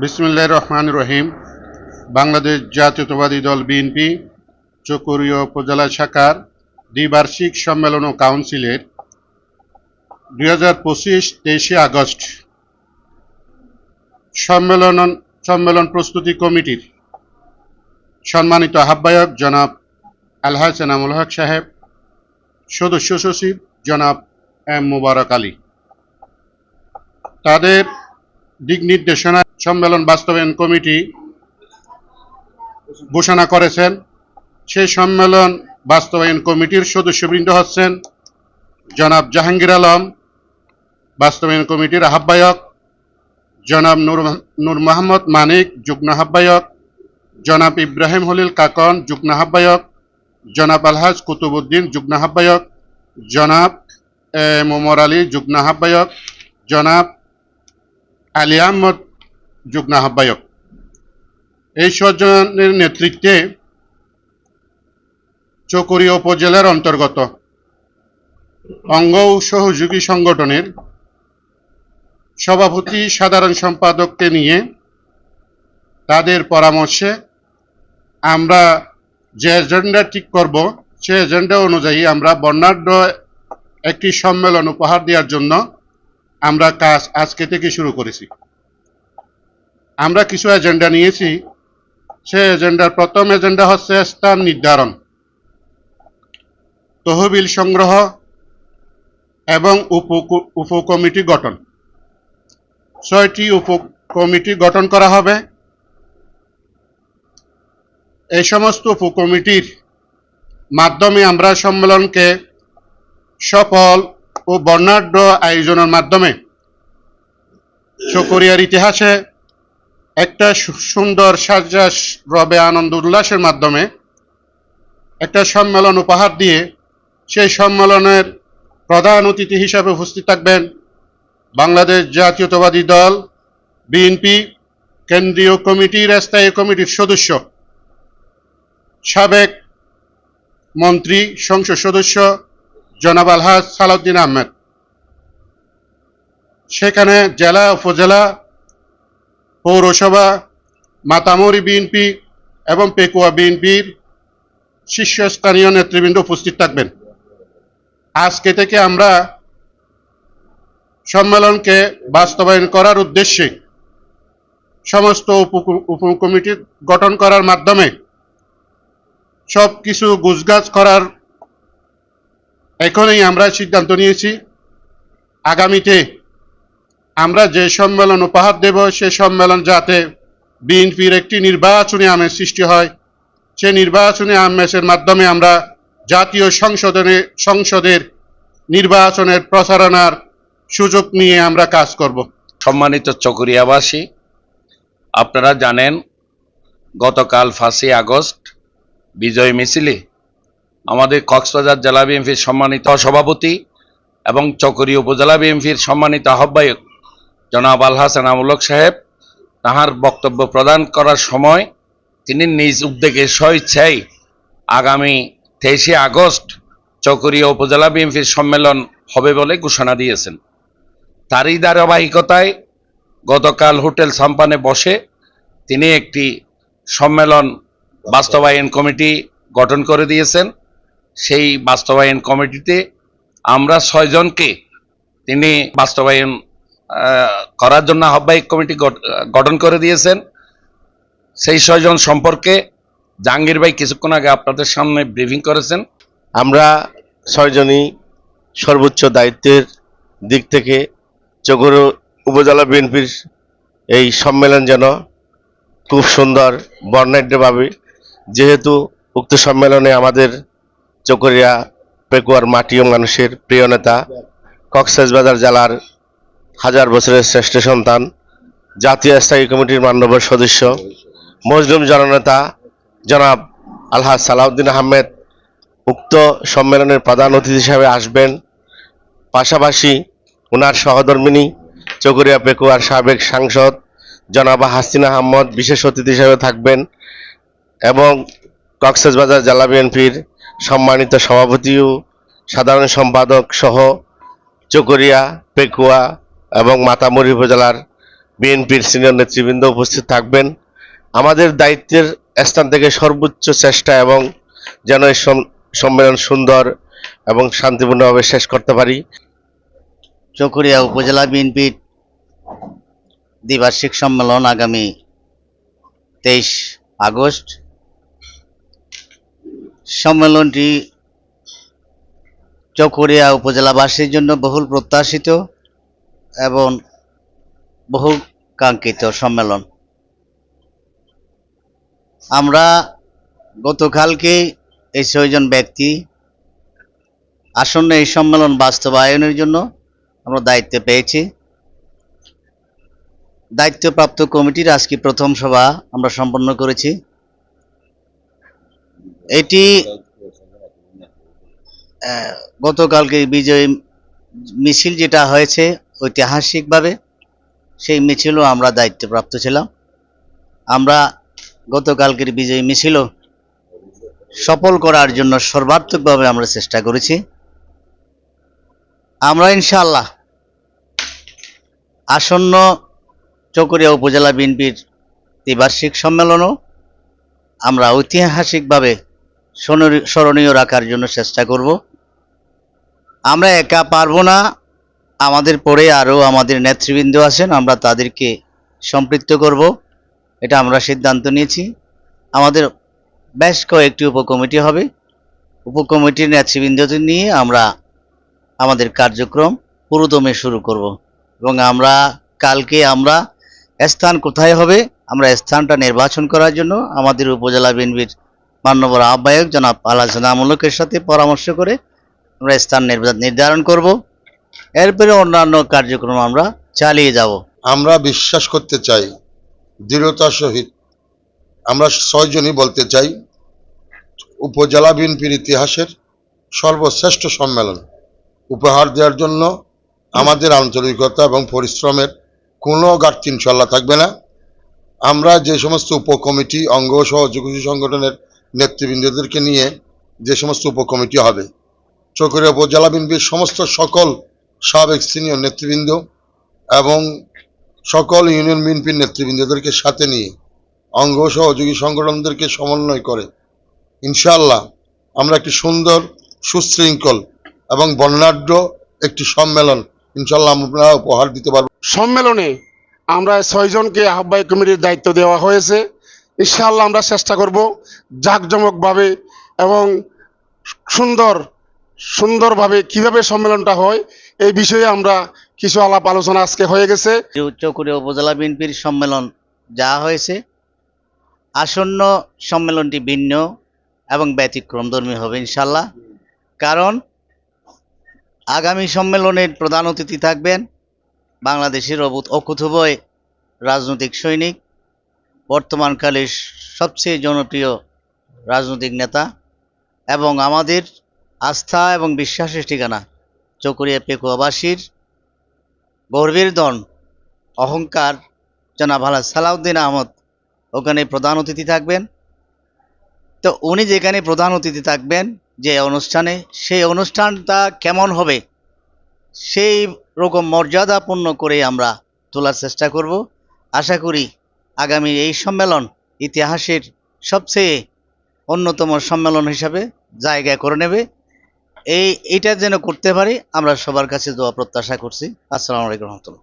বিসমুল্লাহ রহমান রহিম। বাংলাদেশ জাতীয়তাবাদী দল বিএনপি চকরীয় উপজেলা শাখার দ্বিবার্ষিক সম্মেলন ও কাউন্সিলের দুই হাজার পঁচিশ তেইশে আগস্ট সম্মেলন সম্মেলন প্রস্তুতি কমিটির সম্মানিত আহ্বায়ক জনাব আলহাজ এনামুল হক সাহেব, সদস্য সচিব জনাব এম মুবারক আলী। তাদের দিক নির্দেশনা সম্মেলন বাস্তবায়ন কমিটি ঘোষণা করেছেন। সেই সম্মেলন বাস্তবায়ন কমিটির সদস্যবৃন্দ হচ্ছেন জনাব জাহাঙ্গীর আলম, বাস্তবায়ন কমিটির আহ্বায়ক জনাব নূর নূর মোহাম্মদ মানিক, যুগ্ম আহ্বায়ক জনাব ইব্রাহিম হলিল কাকন, যুগ্ম আহ্বায়ক জনাব আলহাজ কুতুবুদ্দিন যুগ্ম আহ্বায়ক জনাব মোমর আলী, যুগ্ম আহ্বায়ক জনাব আলী আহমদ যুগ্ম আহ্বায়ক এই স্বজনের নেতৃত্বে চকরিয়া উপজেলার অন্তর্গত অঙ্গ সহযোগী সংগঠনের সভাপতি সাধারণ সম্পাদককে নিয়ে তাদের পরামর্শে আমরা যে এজেন্ডা ঠিক করব, সে এজেন্ডা অনুযায়ী আমরা বর্ণাঢ্য একটি সম্মেলন উপহার দেওয়ার জন্য আমরা কাজ আজকে থেকে শুরু করেছি। আমরা কিছু এজেন্ডা নিয়েছি। সে এজেন্ডার প্রথম এজেন্ডা হচ্ছে স্থান নির্ধারণ, তহবিল সংগ্রহ এবং উপ উপকমিটি গঠন। ছয়টি উপ কমিটি গঠন করা হবে। এই সমস্ত উপকমিটির মাধ্যমে আমরা সম্মেলনকে সফল ও বর্ণাঢ্য আয়োজনের মাধ্যমে চকরিয়ার ইতিহাসে একটা সুন্দর সাজাস রবে আনন্দ উল্লাসের মাধ্যমে একটা সম্মেলন উপহার দিয়ে সেই সম্মেলনের প্রধান অতিথি হিসাবে উপস্থিত থাকবেন বাংলাদেশ জাতীয়তাবাদী দল, বিএনপি, কেন্দ্রীয় কমিটির স্থায়ী কমিটির সদস্য, সাবেক মন্ত্রী সংসদ সদস্য জনাব আলহাজ সালাউদ্দিন আহমেদ। সেখানে জেলা, উপজেলা পৌরসভা, মাতামরি বিএনপি এবং পেকুয়া বিএনপির শীর্ষস্থানীয় নেতৃবৃন্দ উপস্থিত থাকবেন। আজকে থেকে আমরা সম্মেলনকে বাস্তবায়ন করার উদ্দেশ্যে সমস্ত উপ- উপকমিটি গঠন করার মাধ্যমে সব কিছু গুজগাছ করার এখনই আমরা সিদ্ধান্ত নিয়েছি। আগামীতে আমরা যে সম্মেলন উপহার দেব, সে সম্মেলন যাতে বিএনপির একটি নির্বাচনী আমেজ সৃষ্টি হয়। সে নির্বাচনী আমেজের মাধ্যমে আমরা জাতীয় সংসদে সংসদের নির্বাচনের প্রচারণার সুযোগ নিয়ে আমরা কাজ করব। সম্মানিত চকরিয়াবাসী, আপনারা জানেন, গতকাল ফাঁসি আগস্ট, বিজয় মিছিলে আমাদের কক্সবাজার জেলা বিএনপির সম্মানিত সভাপতি এবং চকরি উপজেলা বিএনপির সম্মানিত আহ্বায়ক জনাব আল হাসান আমুলক সাহেব তাহার বক্তব্য প্রদান করার সময় তিনি নিজ উদ্যোগে স্বইচ্ছায় আগামী তেইশে আগস্ট চকরিয়া উপজেলা বিএনপির সম্মেলন হবে বলে ঘোষণা দিয়েছেন। তারই ধারাবাহিকতায় গতকাল হোটেল সাম্পানে বসে তিনি একটি সম্মেলন বাস্তবায়ন কমিটি গঠন করে দিয়েছেন। সেই বাস্তবায়ন কমিটিতে আমরা ছয়জনকে তিনি বাস্তবায়ন করার জন্য আহ্বায়ক কমিটি গঠ- গঠন করে দিয়েছেন। সেই ছয়জন সম্পর্কে জাহাঙ্গীর ভাই কিছুক্ষণ আগে আপনাদের সামনে ব্রিফিং করেছেন। আমরা ছয়জনই সর্বোচ্চ দায়িত্বের দিক থেকে চকর উপজেলা বিএনপির এই সম্মেলন যেন খুব সুন্দর বর্ণাঢ্যভাবে, যেহেতু উক্ত সম্মেলনে আমাদের চকরিয়া পেকুয়ার মাটি ও মানুষের প্রিয় নেতা কক্সবাজার জেলার হাজার বছরের শ্রেষ্ঠ সন্তান, জাতীয় স্থায়ী কমিটির মান্যবর সদস্য, মজলুম জননেতা জনাব আলহাজ সালাউদ্দিন আহমেদ উক্ত সম্মেলনের প্রধান অতিথি হিসাবে আসবেন। পাশাপাশি ওনার সহধর্মিনী চকরিয়া পেকুয়ার সাবেক সাংসদ জনাবা হাসিনা আহমদ বিশেষ অতিথি হিসাবে থাকবেন এবং কক্সবাজার জেলা বিএনপির সম্মানিত সভাপতি ও সাধারণ সম্পাদক সহ চকরিয়া পেকুয়া এবং মাতামুরি উপজেলার বিএনপির সিনিয়র নেতৃবৃন্দ উপস্থিত থাকবেন। আমাদের দায়িত্বের স্থান থেকে সর্বোচ্চ চেষ্টা এবং যেন এই সম্মেলন সুন্দর এবং শান্তিপূর্ণভাবে শেষ করতে পারি। চকরিয়া উপজেলা বিএনপির দ্বিবার্ষিক সম্মেলন আগামী তেইশ আগস্ট। সম্মেলনটি চকরিয়া উপজেলাবাসীর জন্য বহুল প্রত্যাশিত। এবং বহু কাঙ্ক্ষিত সম্মেলন। আমরা গতকালকে এই ছয়জন ব্যক্তি আসন্ন এই সম্মেলন বাস্তবায়নের জন্য আমরা দায়িত্ব পেয়েছি। দায়িত্বপ্রাপ্ত কমিটির আজকে প্রথম সভা আমরা সম্পন্ন করেছি। এটি গতকালকে বিজয় মিছিল যেটা হয়েছে ঐতিহাসিকভাবে সেই মিছিলও আমরা দায়িত্বপ্রাপ্ত ছিলাম। আমরা গতকালকের বিজয়ী মিছিলও সফল করার জন্য সর্বাত্মকভাবে আমরা চেষ্টা করেছি। আমরা ইনশাআল্লাহ আসন্ন চকরিয়া উপজেলা বিএনপির ত্রিবার্ষিক সম্মেলনও আমরা ঐতিহাসিকভাবে স্মরণীয় রাখার জন্য চেষ্টা করব। আমরা একা পারব না। আমাদের পরে আরও আমাদের নেতৃবৃন্দ আছেন, আমরা তাদেরকে সম্পৃক্ত করব। এটা আমরা সিদ্ধান্ত নিয়েছি। আমাদের বেশ কয়েকটি উপকমিটি হবে। উপকমিটির নেতৃবৃন্দদের নিয়ে আমরা আমাদের কার্যক্রম পুরোদমে শুরু করব এবং আমরা, কালকে আমরা স্থান কোথায় হবে, আমরা স্থানটা নির্বাচন করার জন্য আমাদের উপজেলা বিএনপির মান্যবর আহ্বায়ক জনাব আমূলকের সাথে পরামর্শ করে আমরা স্থান নির্ধারণ করব। এরপরে অন্যান্য কার্যক্রম আমরা চালিয়ে যাব। আমরা বিশ্বাস করতে চাই, দৃঢ়তার সহিত। আমরা ছয়জনই বলতে চাই, উপজেলা বিএনপির ইতিহাসের সর্বশ্রেষ্ঠ সম্মেলন। উপহার দেওয়ার জন্য আমাদের আন্তরিকতা এবং পরিশ্রমের কোনো ঘাটতি ইনশাল্লাহ থাকবে না। আমরা যে সমস্ত উপকমিটি, অঙ্গ সহযোগী সংগঠনের নেতৃবৃন্দদেরকে নিয়ে যে সমস্ত উপকমিটি হবে, চকরিয়া উপজেলা বিএনপির সমস্ত সকল সাবেক সিনিয়র নেতৃবৃন্দ এবং সকল ইউনিয়ন বিএনপির নেতৃবৃন্দদেরকে সাথে নিয়ে অঙ্গ সহযোগী সংগঠনদেরকে সমন্বয় করে, ইনশাআল্লাহ আমরা একটি সুন্দর, সুশৃঙ্খল এবং বর্ণাঢ্য একটি সম্মেলন ইনশাল্লাহ আমরা উপহার দিতে পারব। সম্মেলনে আমরা ছয়জনকে আহ্বায়ক কমিটির দায়িত্ব দেওয়া হয়েছে। ইনশাআল্লাহ আমরা চেষ্টা করব জাঁকজমকভাবে এবং সুন্দর, সুন্দরভাবে কীভাবে সম্মেলনটা হয় এই বিষয়ে আমরা কিছু আলাপ আলোচনা আজকে হয়ে গেছে। চকরিয়া উপজেলা বিএনপির সম্মেলন যা হয়েছে, আসন্ন সম্মেলনটি ভিন্ন এবং ব্যতিক্রমধর্মী হবে ইনশাল্লাহ কারণ আগামী সম্মেলনের প্রধান অতিথি থাকবেন বাংলাদেশের অকুথুভয় রাজনৈতিক সৈনিক, বর্তমানকালের সবচেয়ে জনপ্রিয় রাজনৈতিক নেতা এবং আমাদের আস্থা এবং বিশ্বাসের ঠিকানা চকরিয়া পেকুয়াবাসীর গর্বের দন, অহংকার। জনাব আলা সালাউদ্দিন আহমদ ওখানে প্রধান অতিথি থাকবেন। তো উনি যেখানে প্রধান অতিথি থাকবেন, যে অনুষ্ঠানে, সেই অনুষ্ঠানটা কেমন হবে, সেই রকম মর্যাদাপূর্ণ করে আমরা তোলার চেষ্টা করব। আশা করি আগামী এই সম্মেলন ইতিহাসের সবচেয়ে অন্যতম সম্মেলন হিসাবে জায়গা করে নেবে। এই এটা যেন করতে পারি আমরা সবার কাছে দোয়া প্রত্যাশা করছি। আসসালামু আলাইকুম রহমতুল্লাহ।